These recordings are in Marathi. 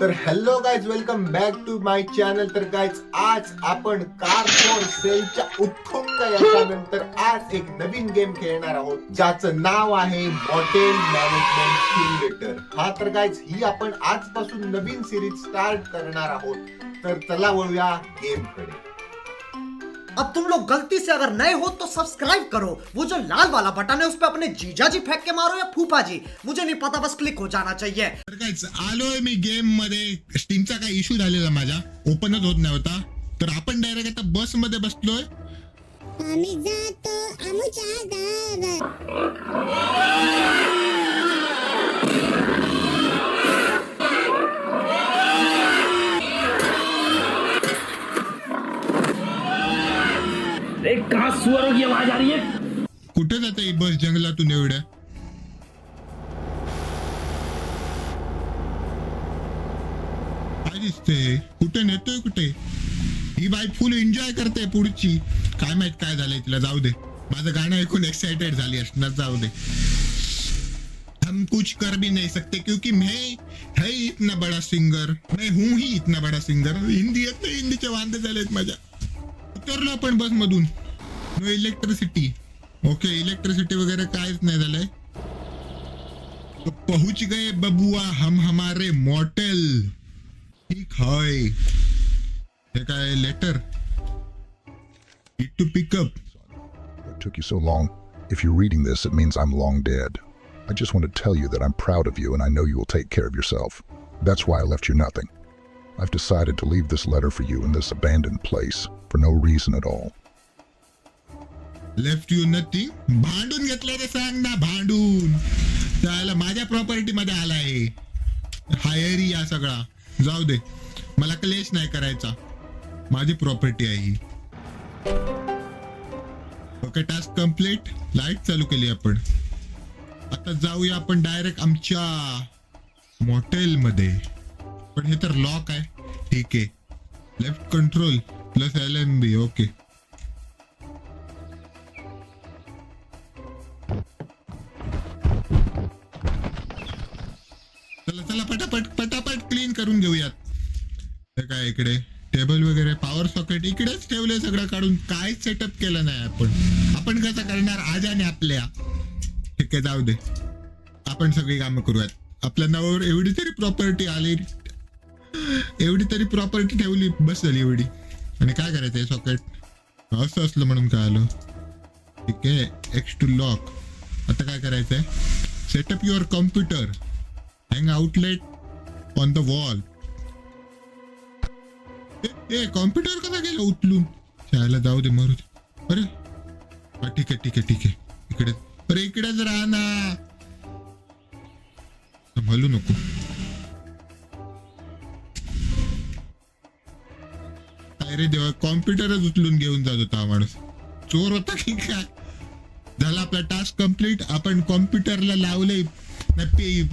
तर hello guys welcome back to my channel तर गाईज आज आपण कार फॉर सेलच्या उत्तुंग यशानंतर आज एक नवीन गेम खेळणार आहोत ज्याचं नाव आहे हॉटेल मॅनेजमेंट सिम्युलेटर हा तर गाईज ही आपण आजपासून नवीन सिरीज स्टार्ट करणार आहोत. तर चला वळूया गेमकडे. अब तुम लोग गलती से अगर नए हो तो सब्सक्राइब करो। वो जो लाल वाला बटन है उस पर अपने जीजा जी फेंक के मारो या फूफा जी। मुझे नहीं पता बस क्लिक हो जाना चाहिए। तर काय आलोय मी गेममध्ये. स्टीमचा काय इश्यू झालेला माझा ओपनच होत नव्हता तर आपण डायरेक्ट आता बसमध्ये बसलोय. आम्ही जातो आमुच्या गावात एक कहा सुअरों की आवाज आ रही है। कुठे जाते ही बस जंगलातून एवढ्या? काय दिसते? कुठे नेतोय कुठे? ही बाई फुल एन्जॉय करते पुढची. काय माहीत काय झालंय तिला जाऊ दे. माझं गाणं ऐकून एक्साइटेड झाली असणार जाऊ दे. हम कुछ कर भी नहीं सकते क्योंकि मैं है इतना बड़ा सिंगर मैं हूं ही इतना बड़ा सिंगर हिंदी येत नाही हिंदीचे वांदे झालेत माझ्या. उतरलो आपण बस मधून नो इलेक्ट्रिसिटी ओके इलेक्ट्रिसिटी वगैरे काहीच नाही झालंय तो पहुंच गए बबुआ हम हमारे मॉटेल ठीक है हे काय later to pickup What took you so long? If you're reading this, it means I'm long dead. I just want to tell you that I'm proud of you and I know you will take care of yourself. That's why I left you nothing. I've decided to leave this letter for you in this abandoned place for no reason at all. Left you nothing भांडून घेतलंय ते सांग ना भांडून. त्याला माझ्या प्रॉपर्टी मध्ये आलाय. हा एरिया सगळा. जाऊ दे. मला क्लेश नाही करायचा. माझी प्रॉपर्टी आहे ही. ओके टास्क कंप्लीट लाइट चालू केली आपण. आता जाऊया आपण डायरेक्ट आमच्या मॉटेल मध्ये. पण हे तर लॉक आहे. ठीक आहे. Left control plus L M B okay असं असलं म्हणून काय आलं? ठीक आहे एक्स टू लॉक आता काय करायचंय? Setup your computer hang outlet on the wall a computer कसा गेला उचलून? शाळेला जाऊ दे मरू दे. अरे हा ठीक आहे ठीक आहे ठीक आहे. इकडे अरे इकडेच राहा ना. हलू नको. अरे देवा कॉम्प्युटरच उचलून घेऊन जात होता हा माणूस. चोर होता की काय? झाला आपला टास्क कंप्लीट आपण कॉम्प्युटरला लावले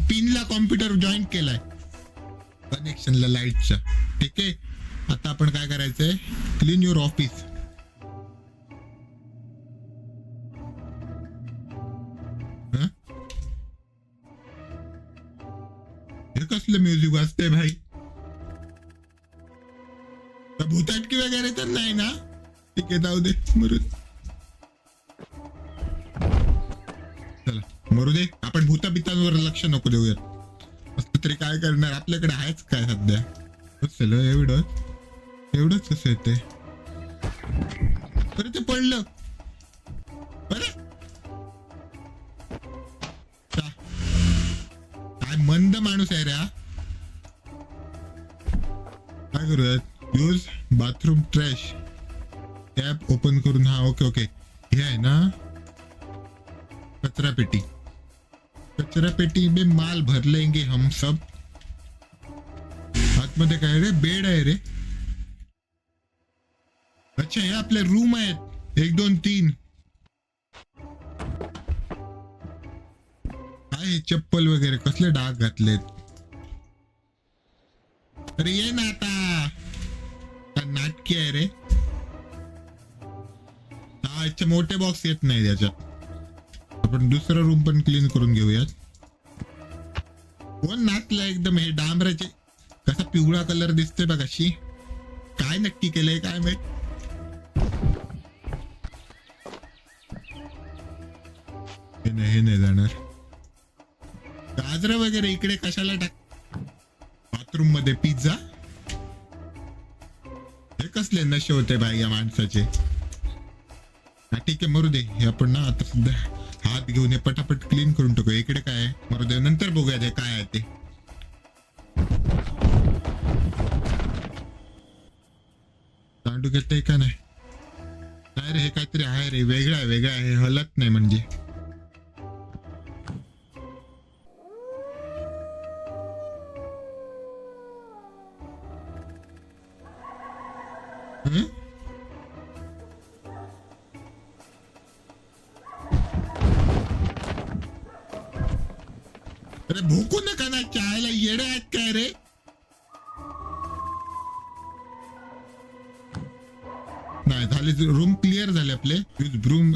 पिनला कॉम्प्युटर जॉईन केलाय. कनेक्शनला लाईटच्या ठीक आहे? आता आपण काय करायचंय? क्लीन युअर ऑफिस हे? कसलं म्युझिक वाजतंय भाई? ठीक आहे जाऊ दे मरू चला मरू दे. आपण भूताबितांवर लक्ष नको देऊयात असं तरी काय करणार? आपल्याकडे आहेच काय सध्या? बस एवढं. एवढंच कसं येते अरे ते पडलं. अरे काय मंद माणूस आहे रे हा. काय करूयात? Use bathroom trash tap open करून हा ओके ओके हे आहे ना? कचरा पेटी. कचरा पेटी में माल भर लेंगे हम सब. आतमध्ये काय रे? बेड आहे रे. अच्छा हे आपले रूम आहेत. एक दोन तीन. काय चप्पल वगैरे? कसले डाग घातलेत? अरे ये ना आता. नाटकी आहे रे. अच्छा मोठे बॉक्स येत नाही त्याच्यात आपण दुसरं रूम पण क्लीन करून घेऊयात. कोण नाचला एकदम हे डांबराचे कसा पिवळा कलर दिसतोय बघाशी. काय नक्की केलंय काय माहीत? हे नाही हे नाही जाणार. गाजर वगैरे इकडे कशाला टाक बाथरूममध्ये पिझ्झा हे कसले नशे होते बाई या माणसाचे. ठीक आहे मरू दे. हे आपण ना आता सध्या हात घेऊन हे पटापट क्लीन करून टाकू इकडे काय मरू दे. नंतर बघूया ते काय आहे ते. तांडू घेत का नाही? नाही रे हे काहीतरी आहे रे. वेगळं आहे वेगळं आहे. हलत नाही म्हणजे. हं? अरे भूकू नका ना चायला येडे आहेत काय रे? नाही झाले रूम क्लिअर झाले आपले. यूज ब्रूम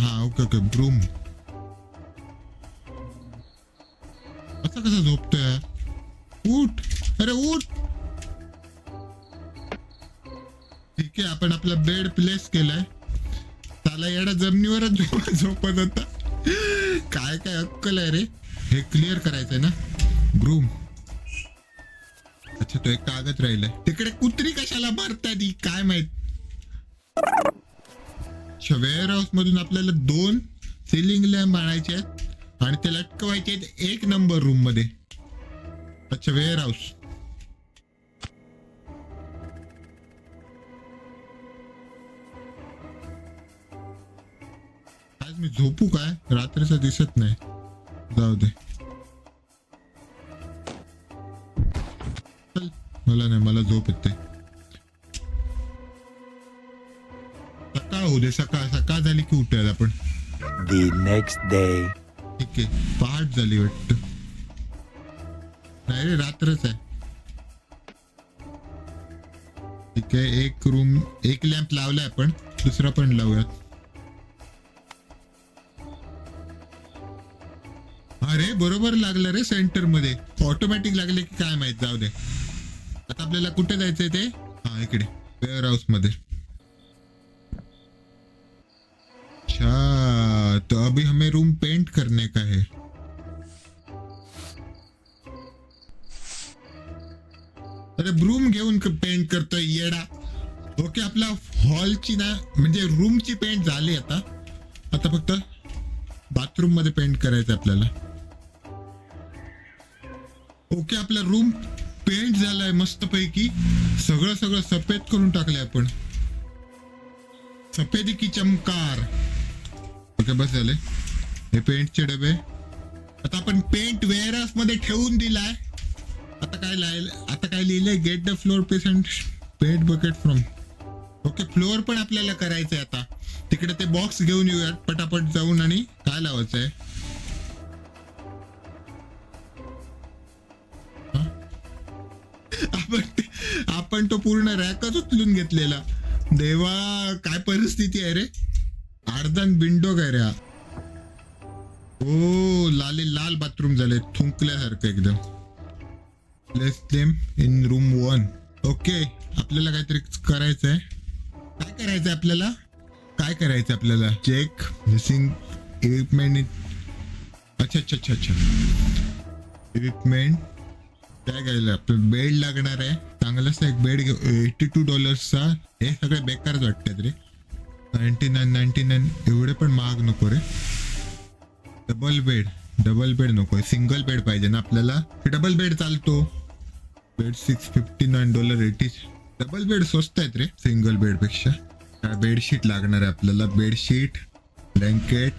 हा ओके ओके ब्रूम असं कसं झोपतोय? उठ. अरे उठ. ठीक आहे आपण आपला बेड प्लेस केलाय. त्याला येडा जमिनीवरच झोप- झोपत होता. काय काय अक्कल आहे रे? हे क्लिअर करायचंय ना? ग्रूम अच्छा तो एक कागद राहिलाय. तिकडे कुत्री कशाला मारतात ही? काय माहीत? वेअर हाऊस मधून आपल्याला दोन सिलिंग लॅम्प आणायचे आहेत आणि ते लटकवायचे आहेत एक नंबर रूममध्ये. अच्छा वेअर हाऊस आज मी झोपू काय? रात्रीचं दिसत नाही. जाऊ दे. मला नाही मला झोप येते. सकाळ होऊ दे सकाळ सकाळ झाली की उठूयात आपण. The next day. ठीक आहे पहाट झाली वाटत. नाही रे रात्रच आहे. ठीक आहे एक रूम एक लॅम्प लावलाय आपण दुसरा पण लावूयात. अरे बरोबर लागलं रे सेंटरमध्ये ऑटोमॅटिक लागले की काय माहीत जाऊ दे. आता आपल्याला कुठे जायचंय ते? हा इकडे. वेअर हाऊसमध्ये. अच्छा तो अभी हमें रूम पेंट करने का है. अरे ब्रूम घेऊन पेंट करतोय येडा. ओके आपला हॉलची ना म्हणजे रूमची पेंट झाली आता. आता फक्त बाथरूममध्ये पेंट करायचं आपल्याला. ओके आपला रूम पेंट झालाय मस्त पैकी सगळं सगळं सफेद करून टाकलंय आपण. सफेदी की चमकार. ओके बस झाले. हे पेंटचे डबे. आता आपण पेंट वेअरहाऊसमध्ये ठेवून दिलाय. आता काय लिहिलं आता काय लिहिलंय? Get the floor patient paint bucket from okay floor पण आपल्याला करायचंय आता. तिकडे ते बॉक्स घेऊन येऊयात. पटापट जाऊन आणि काय लावायचंय? पण तो पूर्ण रॅकच उचलून घेतलेला. देवा काय परिस्थिती आहे रे? अर्धन बिंडो काय रे हो? लाले लाल बाथरूम झाले थुंकल्यासारखं एकदम. Place them in room one okay आपल्याला काहीतरी करायचंय. काय करायचंय आपल्याला? काय करायचं आपल्याला? चेक मिसिंग इक्विपमेंट अच्छा अच्छा अच्छा अच्छा. इक्विपमेंट त्या घ्यायला आपलं बेड लागणार आहे. चांगलाच एक बेड घेऊ. एटी टू डॉलर्सचा हे सगळे बेकारच वाटतात रे. नाईन्टी नाईन नाईन्टी नाईन एवढे पण महाग नको रे. डबल बेड डबल बेड नको सिंगल बेड पाहिजे ना आपल्याला. डबल बेड चालतो. Bed six fifty nine dollar eighty double bed स्वस्त आहेत रे. सिंगल बेडपेक्षा काय बेडशीट लागणार आहे आपल्याला. बेडशीट ब्लँकेट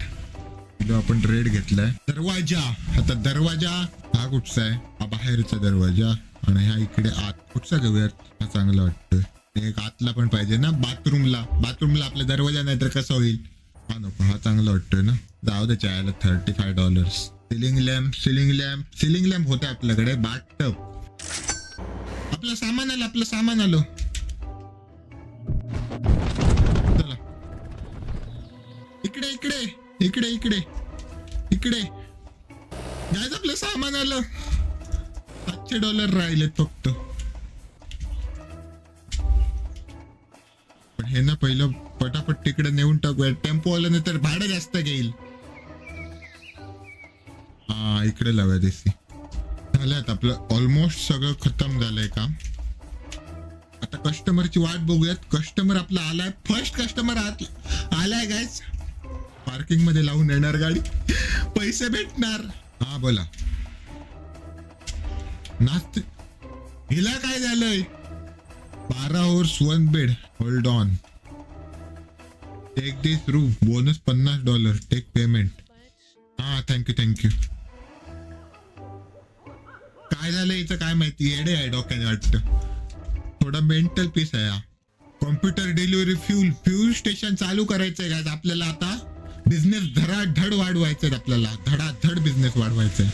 जो आपण रेड घेतलाय. दरवाजा. आता दरवाजा हा कुठचा आहे? बाहेरचा दरवाजा आणि ह्या इकडे आत कुठचा घेऊयात हा चांगला वाटतोय. एक आतला पण पाहिजे ना बाथरूमला. बाथरूमला आपला दरवाजा नाही तर कसा होईल? हा नको हा चांगला वाटतोय ना. जाऊ दे चायला thirty five dollars ceiling lamp ceiling lamp ceiling lamp होते आपल्याकडे बाथटब आपलं सामान आलं आपलं सामान आलं. चला. इकडे इकडे इकडे इकडे. इकडे. जायचं आपलं सामान आलं. सातशे डॉलर राहिलेत फक्त. पण हे ना पहिलं पटापट तिकडे नेऊन टाकूया. टेम्पो आलं नाही तर भाडं जास्त घेईल. हा इकडे लावा देसी. झाल्यात आपलं ऑलमोस्ट सगळं खतम झालंय काम. आता कस्टमरची वाट बघूयात. कस्टमर आपला आलाय. फर्स्ट कस्टमर आलाय गायच पार्किंगमध्ये लावून येणार गाडी. पैसे भेटणार. हा बोला. नास्त हिला काय झालंय? बारा overs one bed hold on take this room bonus पन्नास डॉलर टेक पेमेंट हा थँक्यू थँक्यू काय झालं इथं काय माहिती? येडे आहे डोक्याने वाटतं. थोडा मेंटल पीस आहे हा. Computer delivery fuel fuel station चालू करायचंय का आपल्याला आता बिझनेस धडाधड वाढवायचंय आपल्याला. धडाधड बिझनेस वाढवायचंय.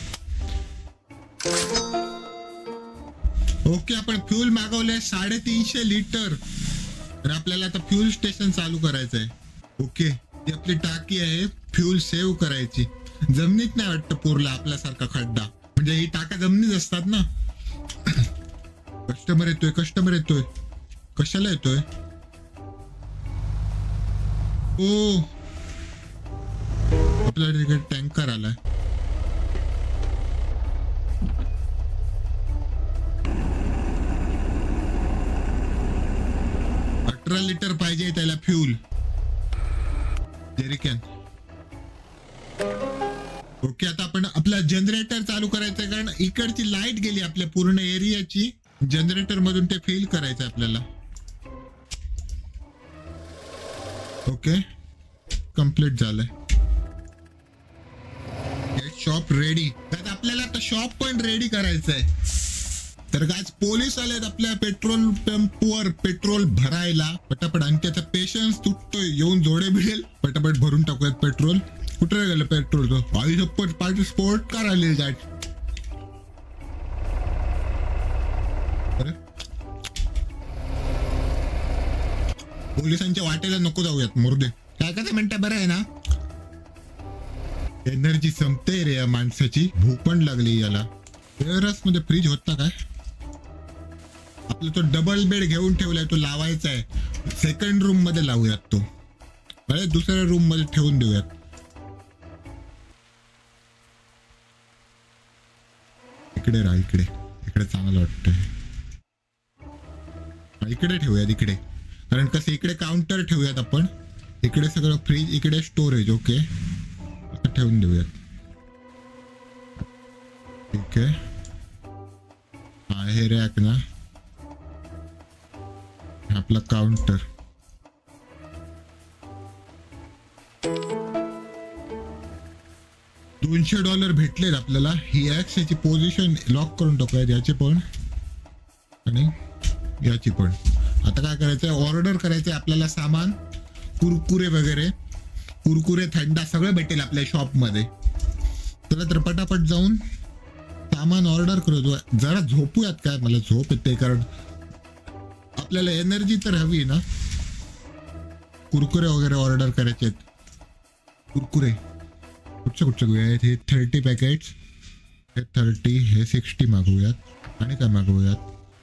ओके आपण फ्यूल मागवलंय साडेतीनशे लिटर. तर आपल्याला आता फ्यूल स्टेशन चालू करायचंय. ओके ती आपली टाकी आहे फ्यूल सेव्ह करायची. जमिनीत नाही वाटतं पुरला आपल्यासारखा खड्डा. म्हणजे ही टाक्या जमिनीत असतात ना. कस्टमर येतोय कस्टमर येतोय. कशाला येतोय? ओ. आपल्या टँकर आलाय. अठरा लिटर पाहिजे त्याला फ्यूल. जेरिकॅन. ओके आता आपण आपला जनरेटर चालू करायचा कारण इकडची लाइट गेली आपल्या पूर्ण एरियाची. जनरेटर मधून ते फेल करायचं आपल्याला. ओके कंप्लीट झालंय. शॉप रेडी आपल्याला आता शॉप पण रेडी करायचं आहे तर गाज पोलीस आलेत आपल्या पेट्रोल पंपवर पेट्रोल भरायला. पटापट आणि त्याचा पेशन्स तुटतोय येऊन जोडे भिडेल. पटापट भरून टाकूयात पेट्रोल. कुठे गेलं पेट्रोल तो आई सप्पट पार्टी स्पोर्ट का आले जाट पोलिसांच्या वाटेला नको जाऊयात मुर्दे काय कसं म्हणता बरं आहे ना? एनर्जी संपते रे या माणसाची. भूक पण लागली याला. एअरसमध्ये फ्रीज होता काय? आपला तो डबल बेड घेऊन ठेवलाय तो लावायचा आहे. सेकंड रूममध्ये लावूयात तो. अरे दुसऱ्या रूममध्ये ठेवून देऊयात. इकडे राहा इकडे. इकडे चांगलं वाटतंय. इकडे ठेवूयात इकडे. कारण कसं इकडे काउंटर ठेवूयात आपण. इकडे सगळं फ्रीज इकडे स्टोरेज ओके ठेवून देऊयात. ठीक आहे. हा हे रॅक ना. आपला काउंटर दोनशे डॉलर भेटलेत आपल्याला. ही ॲक्स याची पोझिशन लॉक करून टाकूयात याचे पण. आणि याची पण. आता काय करायचंय? ऑर्डर करायचंय आपल्याला सामान कुरकुरे वगैरे. कुरकुरे थंडा सगळं भेटेल आपल्या शॉपमध्ये चला तर पटापट जाऊन सामान ऑर्डर करतो जरा झोपूयात काय? मला झोप येते कारण आपल्याला एनर्जी तर हवी ना? कुरकुरे वगैरे ऑर्डर करायचे आहेत. कुरकुरे. कुठचे कुठचे घेऊयात हे थर्टी पॅकेट्स हे थर्टी हे सिक्स्टी मागवूयात. आणि काय मागवूयात?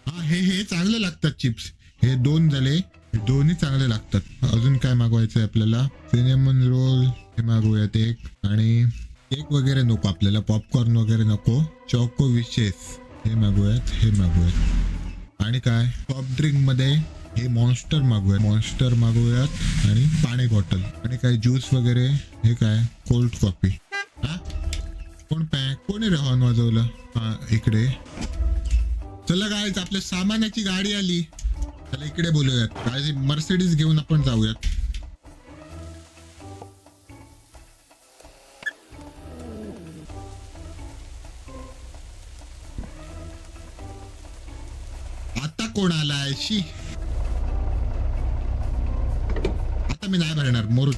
हा हे हे चांगले लागतात चिप्स हे दोन झाले. दोन्ही चांगले लागतात. अजून काय मागवायचं आहे आपल्याला? सिनेमन रोल हे मागवूयात एक. आणि केक वगैरे नको आपल्याला. पॉपकॉर्न वगैरे नको. चॉको विशेस हे मागवूयात हे मागवूयात. आणि काय? सॉफ्ट ड्रिंकमध्ये हे मॉन्स्टर मागूया मॉन्स्टर मागवूयात आणि पाणी बॉटल आणि काय ज्यूस वगैरे? हे काय? कोल्ड कॉफी हा? कोण पॅक कोणी रे हॉर्न वाजवलं? हा इकडे. चला काय आपल्या सामानाची गाडी आली. चला इकडे बोलूयात. काय मर्सिडीज घेऊन आपण जाऊयात. आलाय शी? आता मी नाही भरणार मोरू.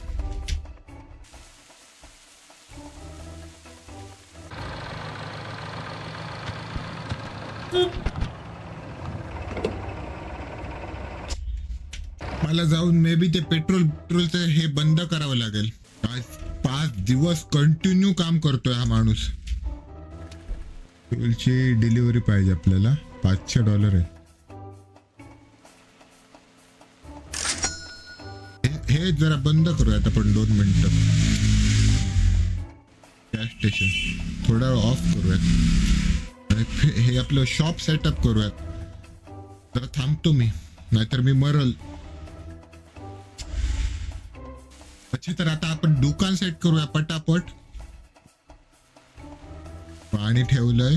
मला जाऊन मे बी ते पेट्रोल पेट्रोलचं हे बंद करावं लागेल. आज पाच दिवस कंटिन्यू काम करतोय हा माणूस. फ्युलची डिलिव्हरी पाहिजे आपल्याला. पाचशे डॉलर आहे. ए जरा बंद करूयात आपण दोन मिनटं. गॅस स्टेशन थोडा ऑफ करूयात. हे आपलं शॉप सेटअप करूयात. जरा थांबतो मी नाहीतर मी मरल. अच्छा तर आता आपण दुकान सेट करूया पटापट. पाणी ठेवलंय.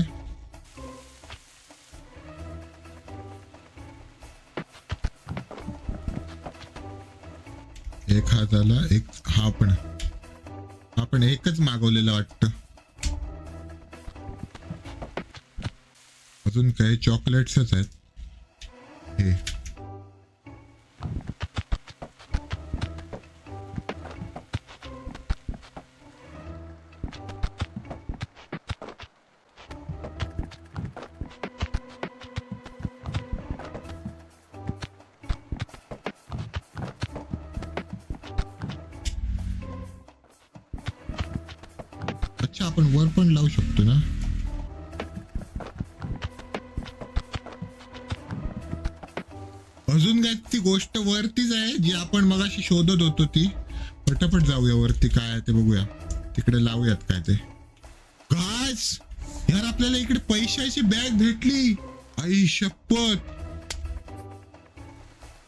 एक हा एक हा पण आपण एकच मागवलेलं वाटतं. अजून काही चॉकलेट्सच आहेत. हे. आपण वर पण लावू शकतो ना? अजून काय ती गोष्ट वरतीच आहे जी आपण मगाशी शोधत होतो ती. पटापट जाऊया वरती काय आहे ते बघूया. तिकडे लावूयात काय ते. गायस यार आपल्याला इकडे पैशाची बॅग भेटली. आई शपथ.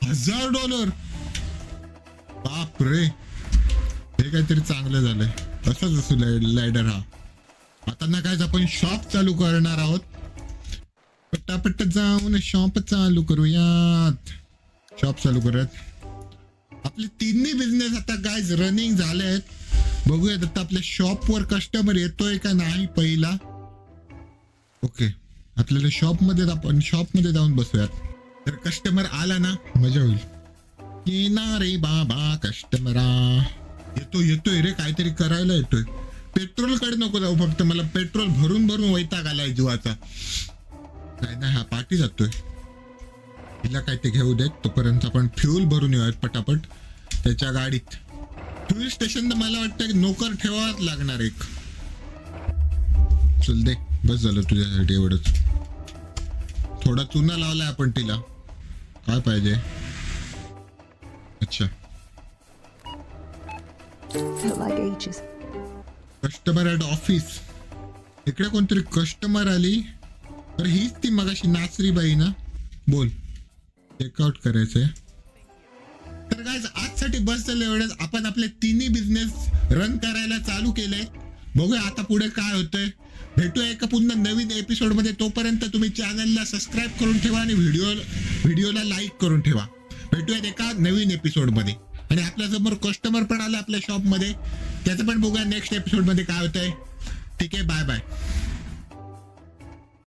हजार डॉलर बाप रे हे काहीतरी चांगलं झालंय. असंच असू लायडर हा. आता ना काय आपण शॉप चालू करणार आहोत. पटापट जाऊन शॉप चालू करूयात. शॉप चालू करूयात. आपले तिन्ही बिझनेस आता गायज रनिंग झाले आहेत बघूयात आता आपल्या शॉपवर कस्टमर येतोय का नाही पहिला. ओके आपल्याला शॉपमध्ये आपण शॉपमध्ये जाऊन बसूयात. तर कस्टमर आला ना मजा होईल. येणार रे बाबा कस्टमरा येतो येतोय रे काहीतरी करायला येतोय. पेट्रोलकडे नको जाऊ फक्त. मला पेट्रोल भरून भरून वैताग आलाय जीवाचा. काय नाही हा पाठी जातोय. तिला काय ते घेऊ देत तोपर्यंत आपण फ्युल भरून येऊयात पटापट. त्याच्या गाडीत. फ्युल स्टेशन तर मला वाटतं की नोकर ठेवावाच लागणार एक. चल दे बस झालं तुझ्यासाठी एवढंच. थोडा चुना लावलाय आपण तिला. काय पाहिजे? अच्छा. Like ages. Customer at office इकडे कोणतरी कस्टमर आली. तर हीच ती मगाशी नाचरी बाई ना? बोल. चेकआउट करायचंय. तर काय आजसाठी बस झालं एवढ्याच आपण आपले तिन्ही बिझनेस रन करायला चालू केले बघूया आता पुढे काय होतंय. भेटूया एका पुन्हा नवीन एपिसोडमध्ये. तोपर्यंत तुम्ही चॅनलला सबस्क्राईब करून ठेवा आणि व्हिडिओ व्हिडिओला लाईक करून ठेवा. भेटूयात एका नवीन एपिसोडमध्ये. आणि आपल्यासमोर कस्टमर पण आला आपल्या शॉपमध्ये त्याचं पण बघूया नेक्स्ट एपिसोडमध्ये काय होतंय. ठीक आहे बाय बाय